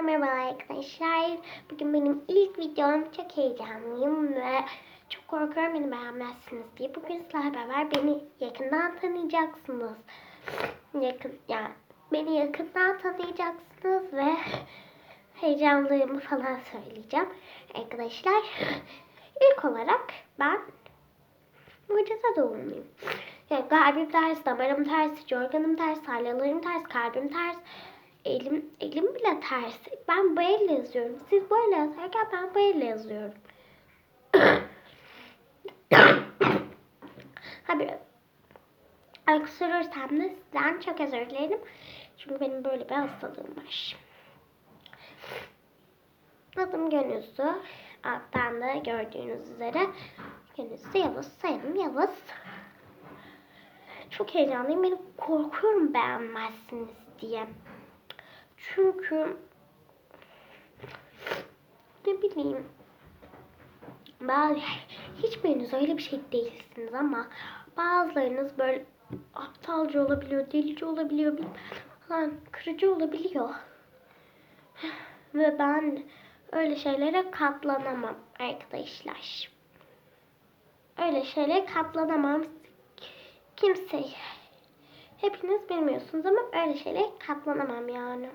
Merhaba arkadaşlar. Bugün benim ilk videom. Çok heyecanlıyım ve çok korkuyorum beni beğenmezsiniz diye. Bugün sizlerle beraber beni yakından tanıyacaksınız. Yakın, yani beni yakından tanıyacaksınız ve heyecanlıyımı falan söyleyeceğim. Arkadaşlar ilk olarak ben mucize doğumluyum. Yani kalbim ters, damarım ters, iç organım ters, salyalarım ters, kalbim ters, elim elim bile ters. Ben bu elle yazıyorum. Siz bu elle yazarken ben bu elle yazıyorum. ha bir öksürürsem de sizden çok özür dilerim. Çünkü benim böyle bir hastalığım var. Adım Gönüzü. Alttan da gördüğünüz üzere Gönüzü Yavuz. Sayalım Yavuz. Çok heyecanlıyım. Beni korkuyorum beğenmezsiniz diye. Çünkü ne bileyim bazı hiçbiriniz öyle bir şey değilsiniz ama bazılarınız böyle aptalca olabiliyor, delici olabiliyor, falan kırıcı olabiliyor. Ve ben öyle şeylere katlanamam arkadaşlar. Öyle şeylere katlanamam. Kimse hepiniz bilmiyorsunuz ama öyle şeylere katlanamam yani.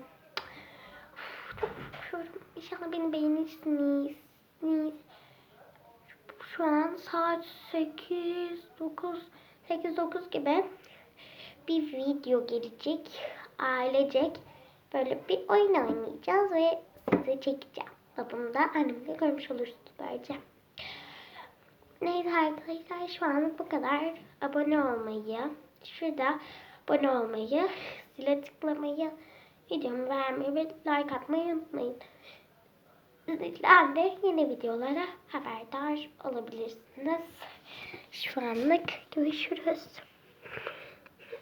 İnşallah beni beğenirsiniz. Şu an saat 8, 9, 8, 9 gibi bir video gelecek. Ailecek böyle bir oyun oynayacağız ve size çekeceğim. Bunu da annemle görmüş olursunuz böylece. Neyse arkadaşlar şu anlık bu kadar. Abone olmayı, şurada abone olmayı, zile tıklamayı, videomu beğenmeyi ve like atmayı unutmayın. Sizden de yeni videolara haberdar olabilirsiniz. Şu anlık görüşürüz.